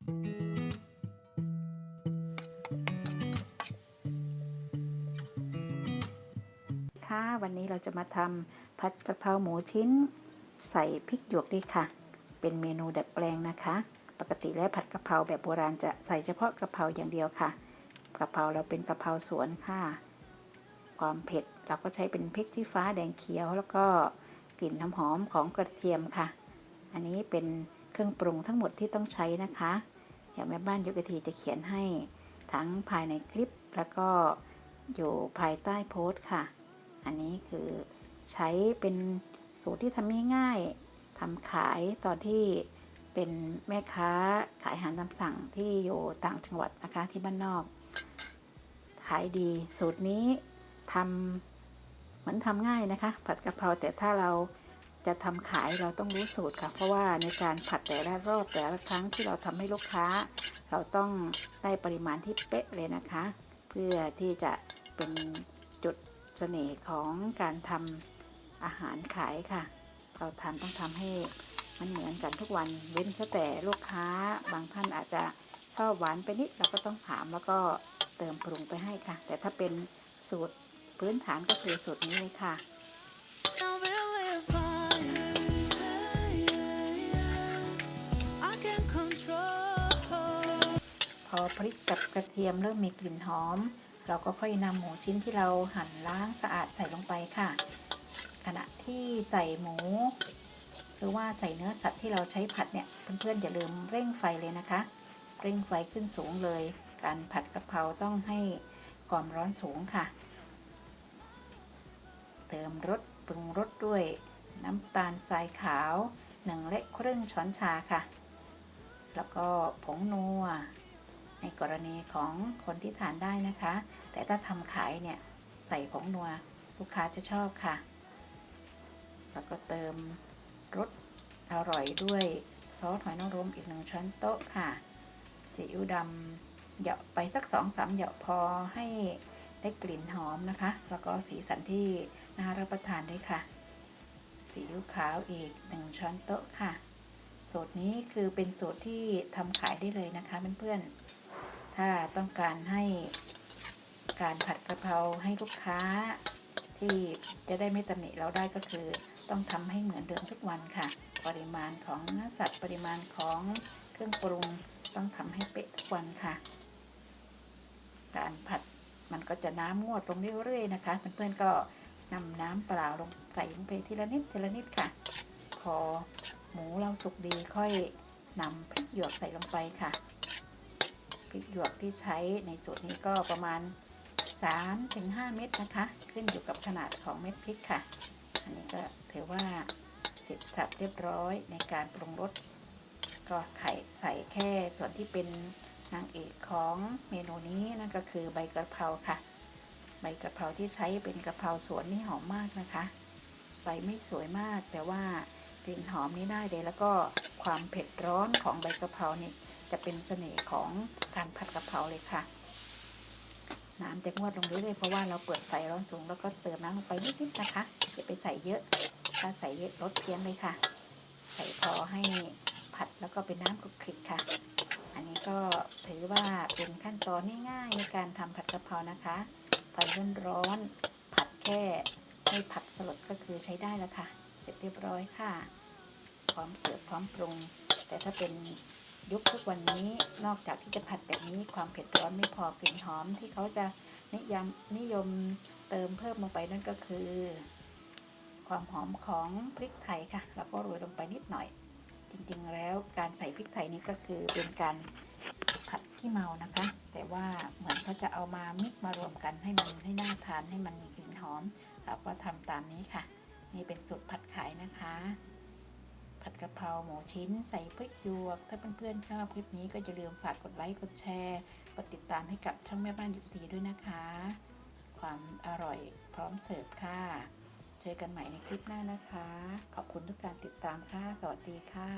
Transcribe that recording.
ค่ะวันนี้เราจะมาทำผัดกะเพราหมูชิ้น ใส่พริกหยวกด้วยค่ะ เป็นเมนูดัดแปลงนะคะ ปกติแล้วผัดกะเพราแบบโบราณจะใส่เฉพาะกะเพราอย่างเดียวค่ะกะเพราเราเป็นกะเพราสวนค่ะ ความเผ็ดเราก็ใช้เป็นพริกชี้ฟ้าแดงเขียว แล้วก็กลิ่นน้ำหอมของกระเทียมค่ะ อันนี้เป็น รื่องปรุงทั้งหมดที่ต้องใช้นะคะเดี๋ยวแม่บ้านยุกทีจะเขียนให้ทั้งภายในคลิปแล้วก็อยู่ภายใต้โพสต์ค่ะ อันนี้คือใช้เป็นสูตรที่ทำง่ายๆทำขายตอนที่เป็นแม่ค้าขายอาหารตามสั่งที่อยู่ต่างจังหวัดนะคะที่บ้านนอก ขายดีสูตรนี้ทำเหมือนทำง่ายนะคะ ผัดกะเพราแต่ถ้าเรา จะทำขายเราต้องรู้สูตรค่ะ เพราะว่าในการผัดแต่ละรอบแต่ละครั้งที่เราทำให้ลูกค้า เราต้องได้ปริมาณที่เป๊ะเลยนะคะ เพื่อที่จะเป็นจุดเสน่ห์ของการทำอาหารขายค่ะ เราทำต้องทำให้มันเหมือนกันทุกวันเว้นแต่ลูกค้าบางท่านอาจจะชอบหวานไปนิดเราก็ต้องถามแล้วก็เติมปรุงไปให้ค่ะ แต่ถ้าเป็นสูตรพื้นฐานก็คือสูตรนี้เลยค่ะ พอพริกกับกระเทียมเริ่มมีกลิ่นหอม เราก็ค่อยนำหมูชิ้นที่เราหั่นล้างสะอาดใส่ลงไปค่ะ ขณะที่ใส่หมู หรือว่าใส่เนื้อสัตว์ที่เราใช้ผัดเนี่ยเพื่อนๆอย่าลืมเร่งไฟเลยนะคะ เร่งไฟขึ้นสูงเลย การผัดกะเพราต้องให้ความร้อนสูงค่ะ เติมรสปรุงรสด้วยน้ำตาลทรายขาวหนึ่งเล็กครึ่งช้อนชาค่ะ แล้วก็ผงนัว ในกรณีของคนที่ทานได้นะคะ แต่ถ้าทำขายเนี่ยใส่ผงนัวลูกค้าจะชอบค่ะ แล้วก็เติมรสอร่อยด้วยซอสหอยนางรมอีกหนึ่งช้อนโต๊ะค่ะซีอิ๊วดำเหยาะไปสักสองสามเหยาะพอให้ได้กลิ่นหอมนะคะ แล้วก็สีสันที่น่ารับประทานด้วยค่ะซีอิ๊วขาวอีกหนึ่งช้อนโต๊ะค่ะสูตรนี้คือเป็นสูตรที่ทำขายได้เลยนะคะเพื่อนๆ ถ้าต้องการให้การผัดกะเพราให้ลูกค้า ที่จะได้ไม่ตำหนิเราได้ก็คือ ต้องทำให้เหมือนเดิมทุกวันค่ะ ปริมาณของเนื้อสัตว์ปริมาณของเครื่องปรุงต้องทำให้เป๊ะทุกวันค่ะ การผัดมันก็จะน้ำงวดลงเรื่อยๆนะคะเพื่อนๆก็นำน้ำเปล่าลงใส่ลงไปทีละนิดทีละนิดค่ะ พอหมูเราสุกดีค่อยนำพริกหยวกใส่ลงไปค่ะ พริกหยวกที่ใช้ในสูตรนี้ก็ประมาณ 3-5 เม็ดนะคะ ขึ้นอยู่กับขนาดของเม็ดพริกค่ะ อันนี้ก็ถือว่าเสร็จสับเรียบร้อยในการปรุงรสก็ไข่ใส่แค่ส่วนที่เป็นนางเอกของเมนูนี้นั่นก็คือใบกระเพราค่ะ ใบกระเพราที่ใช้เป็นกระเพราสวนนี่หอมมากนะคะใบไม่สวยมากแต่ว่ากลิ่นหอมนี้ได้เลยแล้วก็ความเผ็ดร้อนของใบกระเพรานี่ จะเป็นเสน่ห์ของการผัดกะเพราเลยค่ะ น้ำจะงวดลงเรื่อยๆเพราะว่าเราเปิดไฟร้อนสูงแล้วก็เติมน้ำลงไปนิดๆนะคะอย่าไปใส่เยอะถ้าใส่เยอะลดเพี้ยนเลยค่ะ ใส่พอให้ผัดแล้วก็เป็นน้ำคลุกคลิกค่ะ อันนี้ก็ถือว่าเป็นขั้นตอนง่ายๆในการทำผัดกะเพรานะคะไฟร้อนๆผัดแค่ให้ผัดสลดก็คือใช้ได้แล้วค่ะ เสร็จเรียบร้อยค่ะ พร้อมเสิร์ฟพร้อมปรุง แต่ถ้าเป็น ยุคทุกวันนี้นอกจากที่จะผัดแบบนี้ความเผ็ดร้อนไม่พอกลิ่นหอมที่เขาจะนิยมนิยมเติมเพิ่มลงไปนั่นก็คือ ความหอมของพริกไทยค่ะแล้วก็โรยลงไปนิดหน่อย จริงๆแล้วการใส่พริกไทยนี่ก็คือเป็นการผัดขี้เมานะคะ แต่ว่าเหมือนเขาจะเอามามิกมารวมกันให้มันให้น่าทานให้มันมีกลิ่นหอมเราก็ทำตามนี้ค่ะ นี่เป็นสูตรผัดขายนะคะ ผัดกะเพราหมูชิ้น ใส่พริกหยวก ถ้าเพื่อนๆชอบคลิปนี้ก็จะเลืมฝากกดไลค์กดแชร์กดติดตามให้กับช่องแม่บ้านยุสีด้วยนะคะ ความอร่อยพร้อมเสิร์ฟค่ะ เจอกันใหม่ในคลิปหน้านะคะ ขอบคุณทุกการติดตามค่ะ สวัสดีค่ะ